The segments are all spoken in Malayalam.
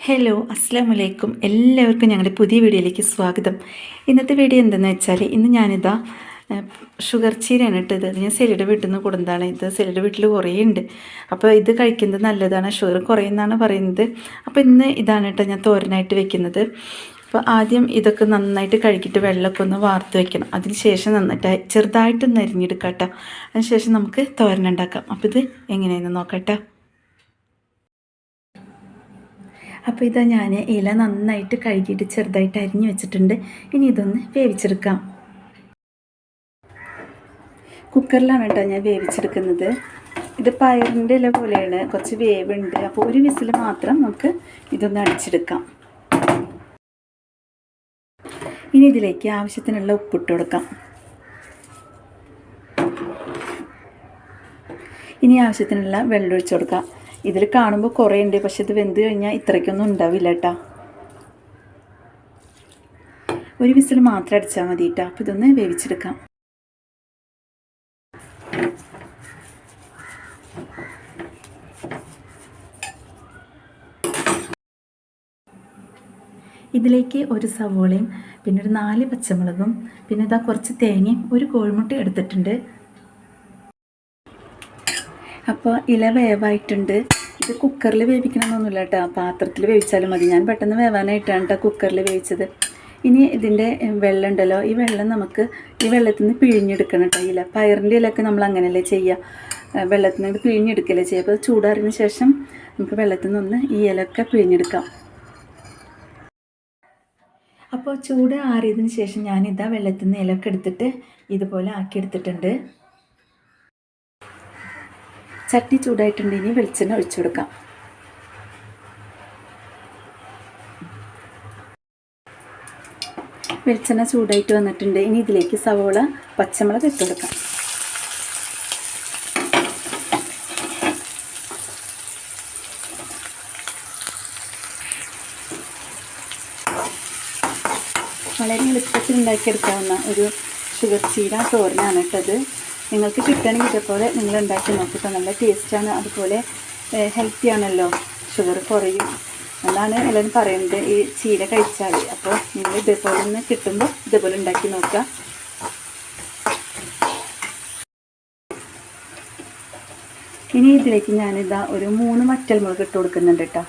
ഹലോ അസ്സാം വലൈക്കും എല്ലാവർക്കും ഞങ്ങളുടെ പുതിയ വീഡിയോയിലേക്ക് സ്വാഗതം. ഇന്നത്തെ വീഡിയോ എന്തെന്ന് വെച്ചാൽ ഇന്ന് ഞാനിതാ ഷുഗർ ചീരയാണ് ഇട്ടത്. ഞാൻ സെലിയുടെ വീട്ടിൽ നിന്ന് കൊടുന്നതാണ്. ഇത് സെലിയുടെ വീട്ടിൽ കുറേ ഉണ്ട്. അപ്പോൾ ഇത് കഴിക്കുന്നത് നല്ലതാണ്. ഷുഗർ കുറയുന്നതാണ് പറയുന്നത്. അപ്പോൾ ഇന്ന് ഇതാണ് കേട്ടോ ഞാൻ തോരനായിട്ട് വെക്കുന്നത്. അപ്പോൾ ആദ്യം ഇതൊക്കെ നന്നായിട്ട് കഴുകിയിട്ട് വെള്ളമൊക്കെ ഒന്ന് വാർത്ത് വയ്ക്കണം അതിന് ശേഷം നന്നായിട്ട് ചെറുതായിട്ടൊന്ന് അരിഞ്ഞെടുക്കാം കേട്ടോ. അതിന് ശേഷം നമുക്ക് തോരനുണ്ടാക്കാം അപ്പോൾ ഇത് എങ്ങനെയെന്ന് നോക്കാം കേട്ടോ അപ്പോൾ ഇതാ ഞാൻ ഇല നന്നായിട്ട് കഴുകിയിട്ട് ചെറുതായിട്ട് അരിഞ്ഞു വെച്ചിട്ടുണ്ട്. ഇനി ഇതൊന്ന് വേവിച്ചെടുക്കാം. കുക്കറിലാണ് കേട്ടോ ഞാൻ വേവിച്ചെടുക്കുന്നത്. ഇത് പയറിന്റെ ഇല പോലെയാണ്. കുറച്ച് വേവുണ്ട്. അപ്പോൾ ഒരു വിസിൽ മാത്രം നമുക്ക് ഇതൊന്ന് അടിച്ചെടുക്കാം. ഇനി ഇതിലേക്ക് ആവശ്യത്തിനുള്ള ഉപ്പിട്ട് കൊടുക്കാം. ഇനി ആവശ്യത്തിനുള്ള വെള്ളം ഒഴിച്ചു കൊടുക്കാം. ഇതിൽ കാണുമ്പോൾ കുറേ ഉണ്ട് പക്ഷെ ഇത് വെന്ത് കഴിഞ്ഞാൽ ഇത്രയ്ക്കൊന്നും ഉണ്ടാവില്ല കേട്ടോ ഒരു വിസിൽ മാത്രം അടിച്ചാൽ മതി കേട്ടോ അപ്പോൾ ഇതൊന്ന് വേവിച്ചെടുക്കാം. ഇതിലേക്ക് ഒരു സവോളയും പിന്നെ ഒരു നാല് പച്ചമുളകും പിന്നെ ഇതാ കുറച്ച് തേങ്ങയും ഒരു കോഴിമുട്ട എടുത്തിട്ടുണ്ട്. അപ്പോൾ ഇല വേവായിട്ടുണ്ട്. ഇത് കുക്കറിൽ വേവിക്കണമെന്നൊന്നുമില്ല കേട്ടോ. പാത്രത്തിൽ വേവിച്ചാലും മതി. ഞാൻ പെട്ടെന്ന് വേവാനായിട്ടാണ് കേട്ടോ കുക്കറിൽ വേവിച്ചത്. ഇനി ഇതിന്റെ വെള്ളം ഉണ്ടല്ലോ. ഈ വെള്ളം നമുക്ക് ഈ വെള്ളത്തിൽ നിന്ന് പിഴിഞ്ഞെടുക്കണം കേട്ടോ ഇല. പയറിന്റെ ഇലയൊക്കെ നമ്മൾ അങ്ങനെയല്ലേ ചെയ്യുക വെള്ളത്തിൽ നിന്ന് പിഴിഞ്ഞെടുക്കല്ലേ ചെയ്യുക അപ്പോൾ ചൂടാറിന് ശേഷം നമുക്ക് വെള്ളത്തിൽ നിന്ന് ഈ ഇലയൊക്കെ പിഴിഞ്ഞെടുക്കാം. അപ്പോൾ ചൂട് ആറിയതിന് ശേഷം ഞാനിതാ വെള്ളത്തിൽ നിന്ന് ഇലയൊക്കെ എടുത്തിട്ട് ഇതുപോലെ ആക്കിയെടുത്തിട്ടുണ്ട്. ചട്ടി ചൂടായിട്ടുണ്ട് ഇനി വെളിച്ചെണ്ണ ഒഴിച്ചു കൊടുക്കാം. വെളിച്ചെണ്ണ ചൂടായിട്ട് വന്നിട്ടുണ്ട്. ഇനി ഇതിലേക്ക് സവോള പച്ചമുളക് ഇട്ട് കൊടുക്കാം. വളരെ എളുപ്പത്തിൽ ഉണ്ടാക്കിയെടുക്കാവുന്ന ഒരു ഷുഗർ ചീര തോരനാണ് കേട്ടത് നിങ്ങൾക്ക് കിട്ടുകയാണെങ്കിൽ ഇതേപോലെ നിങ്ങൾ ഉണ്ടാക്കി നോക്കിയിട്ട് നല്ല ടേസ്റ്റാണ് അതുപോലെ ഹെൽത്തി ആണല്ലോ. ഷുഗർ കുറയും. എന്നാണ് എല്ലാവരും പറയുന്നത്. ഈ ചീര കഴിച്ചാൽ. അപ്പോൾ നിങ്ങൾ ഇതേപോലെ ഒന്ന് കിട്ടുമ്പോൾ ഇതേപോലെ ഉണ്ടാക്കി നോക്കുക. ഇനി ഇതിലേക്ക് ഞാനിതാ ഒരു മൂന്ന് വറ്റൽമുളക് ഇട്ട് കൊടുക്കുന്നുണ്ട് കേട്ടോ.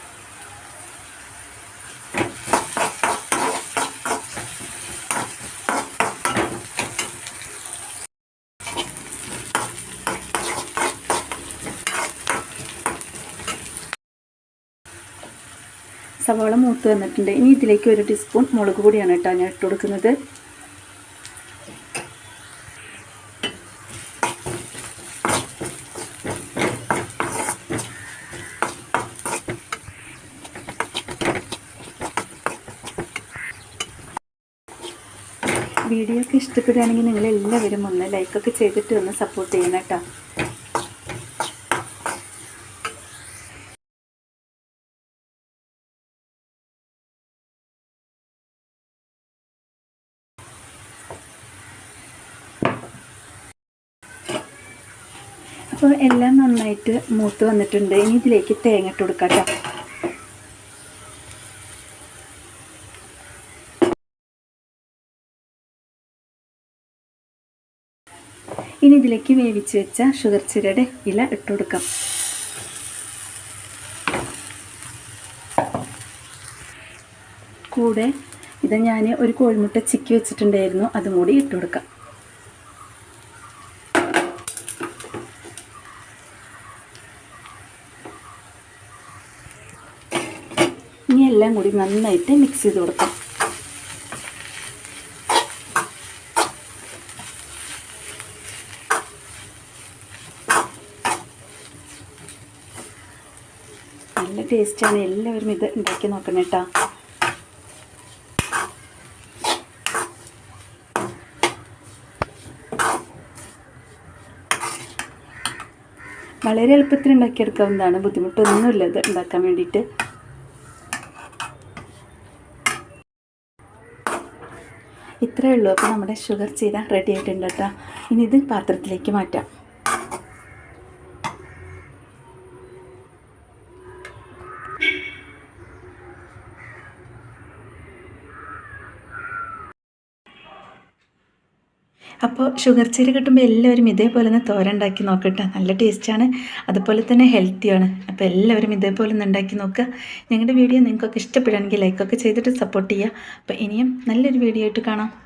സവാള മൂത്ത് വന്നിട്ടുണ്ട്. ഇനി ഇതിലേക്ക് ഒരു ടീസ്പൂൺ മുളക് പൊടിയാണ് കേട്ടോ ഞാൻ ഇട്ട് കൊടുക്കുന്നത്. വീഡിയോ ഒക്കെ ഇഷ്ടപ്പെടുകയാണെങ്കിൽ നിങ്ങൾ എല്ലാവരും ഒന്ന് ലൈക്കൊക്കെ ചെയ്തിട്ട് ഒന്ന് സപ്പോർട്ട് ചെയ്യണം കേട്ടോ. അപ്പോൾ എല്ലാം നന്നായിട്ട് മൂത്ത് വന്നിട്ടുണ്ട്. ഇനി ഇതിലേക്ക് തേങ്ങ ഇട്ട് കൊടുക്കാം കേട്ടോ ഇനി ഇതിലേക്ക് വേവിച്ച് വെച്ച ഷുഗർ ചിരയുടെ ഇല ഇട്ട് കൊടുക്കാം. കൂടെ ഇത് ഞാൻ ഒരു കോഴിമുട്ട ചിക്കി വെച്ചിട്ടുണ്ടായിരുന്നു. അതും കൂടി ഇട്ട് കൊടുക്കാം. എല്ലാം കൂടി നന്നായിട്ട് മിക്സ് ചെയ്ത് കൊടുക്കാം. നല്ല ടേസ്റ്റാണ് എല്ലാവരും ഇത് ഉണ്ടാക്കി നോക്കണം കേട്ടോ. വളരെ എളുപ്പത്തിൽ ഉണ്ടാക്കിയെടുക്കാവുന്നതാണ്. ബുദ്ധിമുട്ടൊന്നുമില്ല ഇത് ഉണ്ടാക്കാൻ വേണ്ടിയിട്ട്. ഇത്രയേ ഉള്ളൂ. അപ്പോൾ നമ്മുടെ ഷുഗർ ചീര റെഡി ആയിട്ടുണ്ട് കേട്ടോ. ഇനി ഇത് പാത്രത്തിലേക്ക് മാറ്റാം. അപ്പോൾ ഷുഗർ ചീര കിട്ടുമ്പോൾ എല്ലാവരും ഇതേപോലെ ഒന്ന് തോരണ്ടാക്കി നോക്കട്ടെ. നല്ല ടേസ്റ്റാണ്. അതുപോലെ തന്നെ ഹെൽത്തിയാണ്. അപ്പോൾ എല്ലാവരും ഇതേപോലെ ഒന്ന് ഉണ്ടാക്കി നോക്കുക. ഞങ്ങളുടെ വീഡിയോ നിങ്ങൾക്കൊക്കെ ഇഷ്ടപ്പെടുകയാണെങ്കിൽ ലൈക്കൊക്കെ ചെയ്തിട്ട് സപ്പോർട്ട് ചെയ്യുക. അപ്പോൾ ഇനിയും നല്ലൊരു വീഡിയോ ആയിട്ട് കാണാം.